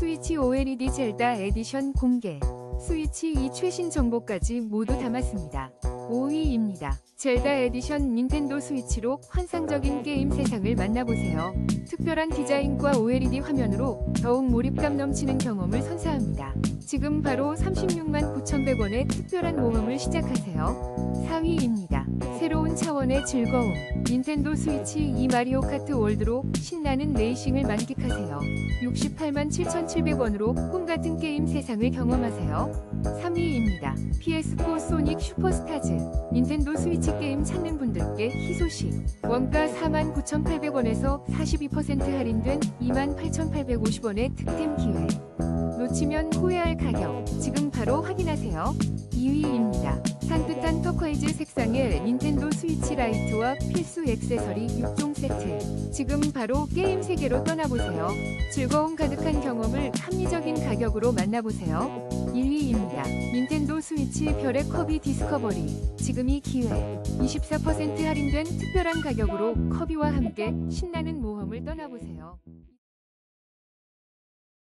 스위치 OLED 젤다 에디션 공개. 스위치 이 최신 정보까지 모두 담았습니다. 5위입니다. 젤다 에디션 닌텐도 스위치로 환상적인 게임 세상을 만나보세요. 특별한 디자인과 OLED 화면으로 더욱 몰입감 넘치는 경험을 선사합니다. 지금 바로 36만 9,100원의 특별한 모험을 시작하세요. 4위입니다. 새로운 차원의 즐거움. 닌텐도 스위치 이 마리오 카트 월드로 신나는 레이싱을 만끽하세요. 68만 7,700원으로 꿈같은 게임 세상을 경험하세요. 3위입니다. PS4 소닉 슈퍼스타즈. 닌텐도 스위치 게임 찾는 분들께 희소식. 원가 49,800원에서 42% 할인된 28,850원의 득템 기회. 놓치면 후회할 가격. 지금 바로 확인하세요. 2위입니다. 산뜻한 터콰이즈 색상의 닌텐도 스위치 라이트와 필수 액세서리 6종 세트. 지금 바로 게임 세계로 떠나보세요. 즐거움 가득한 경험을 합리적인 가격으로 만나보세요. 1위입니다. 닌텐도 스위치 별의 커비 디스커버리. 지금이 기회. 24% 할인된 특별한 가격으로 커비와 함께 신나는 모험을 떠나보세요.